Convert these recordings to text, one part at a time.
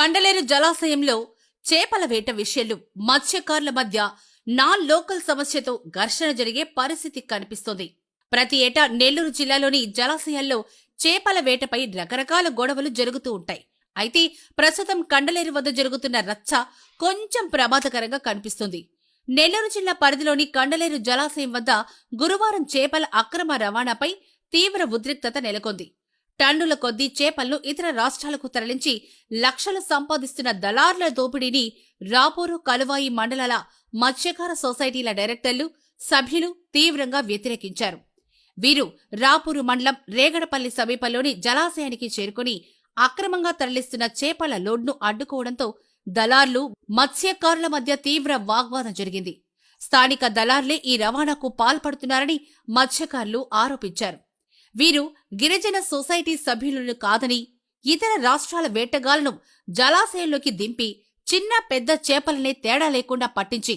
కండలేరు జలాశయంలో చేపల వేట విషయంలో మత్స్యకారుల మధ్య నాన్ లోకల్ సమస్యతో ఘర్షణ జరిగే పరిస్థితి కనిపిస్తోంది. ప్రతి ఏటా నెల్లూరు జిల్లాలోని జలాశయాల్లో చేపల వేటపై రకరకాల గొడవలు జరుగుతూ ఉంటాయి. అయితే ప్రస్తుతం కండలేరు వద్ద జరుగుతున్న రచ్చ కొంచెం ప్రమాదకరంగా కనిపిస్తుంది. నెల్లూరు జిల్లా పరిధిలోని కండలేరు జలాశయం వద్ద గురువారం చేపల అక్రమ రవాణాపై తీవ్ర ఉద్రిక్తత నెలకొంది. టన్నుల కొద్దీ చేపలను ఇతర రాష్ట్రాలకు తరలించి లక్షలు సంపాదిస్తున్న దళార్ల దోపిడీని రాపూరు కలువాయి మండలాల మత్స్యకార సొసైటీల డైరెక్టర్లు సభ్యులు తీవ్రంగా వ్యతిరేకించారు. వీరు రాపూరు మండలం రేగడపల్లి సమీపంలోని జలాశయానికి చేరుకుని అక్రమంగా తరలిస్తున్న చేపల లోడ్ను అడ్డుకోవడంతో దళార్లు మత్స్యకారుల మధ్య తీవ్ర వాగ్వాదం జరిగింది. స్థానిక దళార్లే ఈ రవాణాకు పాల్పడుతున్నారని మత్స్యకారులు ఆరోపించారు. వీరు గిరిజన సొసైటీ సభ్యులను కాదని ఇతర రాష్ట్రాల వేటగాళ్ళను జలాశయంలోకి దింపి చిన్న పెద్ద చేపలనే తేడా లేకుండా పట్టించి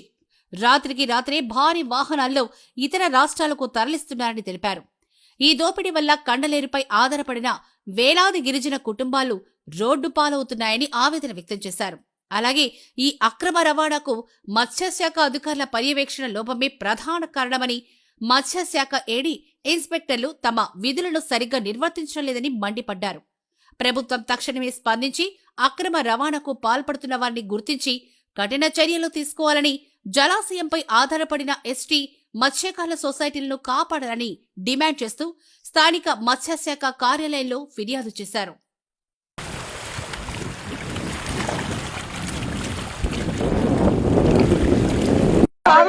రాత్రికి రాత్రే భారీ వాహనాల్లో ఇతర రాష్ట్రాలకు తరలిస్తున్నారని తెలిపారు. ఈ దోపిడీ వల్ల కండలేరుపై ఆధారపడిన వేలాది గిరిజన కుటుంబాలు రోడ్డు పాలవుతున్నాయని ఆవేదన వ్యక్తం చేశారు. అలాగే ఈ అక్రమ రవాణాకు మత్స్యశాఖ అధికారుల పర్యవేక్షణ లోపమే ప్రధాన కారణమని మత్స్యశాఖ ఏడీ ఇన్స్పెక్టర్లు తమ విధులను సరిగ్గా నిర్వర్తించడం లేదని మండిపడ్డారు. ప్రభుత్వం తక్షణమే స్పందించి అక్రమ రవాణాకు పాల్పడుతున్న వారిని గుర్తించి కఠిన చర్యలు తీసుకోవాలని జలాశయంపై ఆధారపడిన ఎస్టీ మత్స్యకారుల సొసైటీలను కాపాడాలని డిమాండ్ చేస్తూ స్థానిక మత్స్యశాఖ కార్యాలయంలో ఫిర్యాదు చేశారు.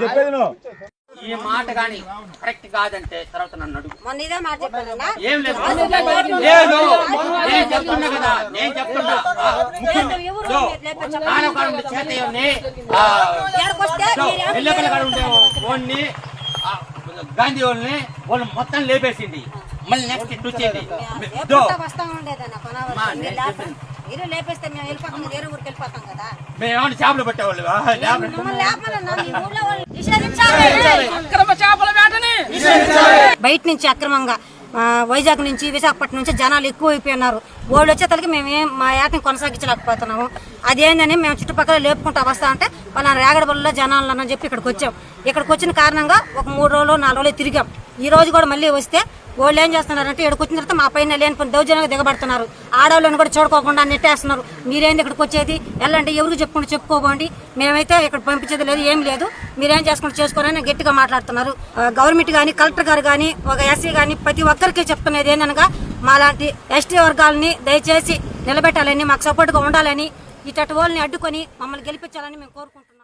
చెప్పేది నువ్వు ఈ మాట గాని కరెక్ట్ కాదంటే తర్వాత నన్ను అడుగు. ఏం లేదు. లేదు నేను చెప్తున్నా కదా నేను చెప్తున్నా నానకాడ ఎల్లకల కాడ ఉండే ఓన్ని గాంధీ వాళ్ళని వాళ్ళు మొత్తం లేపేసింది. మళ్ళీ నెక్స్ట్ ఇటు వచ్చేది. లేపేస్తే మేము వెళ్ళిపోతాం వేరే ఊరికి వెళ్ళిపోతాం కదా. మేము చేపలు పెట్టేవాళ్ళు? బయట నుంచి అక్రమంగా వైజాగ్ నుంచి విశాఖపట్నం నుంచి జనాలు ఎక్కువ అయిపోయినారు వాళ్ళు వచ్చేతలకి మేము ఏం మా యాత్ని కొనసాగించలేకపోతున్నాము. అదేందని మేము చుట్టుపక్కల లేపుకుంటా వస్తా అంటే వాళ్ళ రేగడబల్లో జనాలు అని చెప్పి ఇక్కడికి వచ్చాం. ఇక్కడికి వచ్చిన కారణంగా ఒక మూడు రోజులు నాలుగు రోజులు తిరిగాం. ఈ రోజు కూడా మళ్ళీ వస్తే వాళ్ళు ఏం చేస్తున్నారంటే ఇక్కడికి వచ్చిన తర్వాత మా పైన లేని దౌర్జన్యంగా దిగబడుతున్నారు. ఆడవాళ్ళని కూడా చూడుకోకుండా నెట్టేస్తున్నారు. మీరేంది ఇక్కడికి వచ్చేది? వెళ్ళండి ఎవరికి చెప్పుకుంటే చెప్పుకోకండి మేమైతే ఇక్కడ పంపించేది లేదు ఏం లేదు. మీరేం చేసుకుంటూ చేసుకోరని గట్టిగా మాట్లాడుతున్నారు. గవర్నమెంట్ కానీ కలెక్టర్ గారు కానీ ఒక ఎస్సీ కానీ ప్రతి ఒక్కరికి చెప్తున్నది ఏందనగా మాలాంటి ఎస్టీ వర్గాలని దయచేసి నిలబెట్టాలని మాకు సపోర్ట్గా ఉండాలని ఇటు వాళ్ళని అడ్డుకొని మమ్మల్ని గెలిపించాలని మేము కోరుకుంటున్నాం.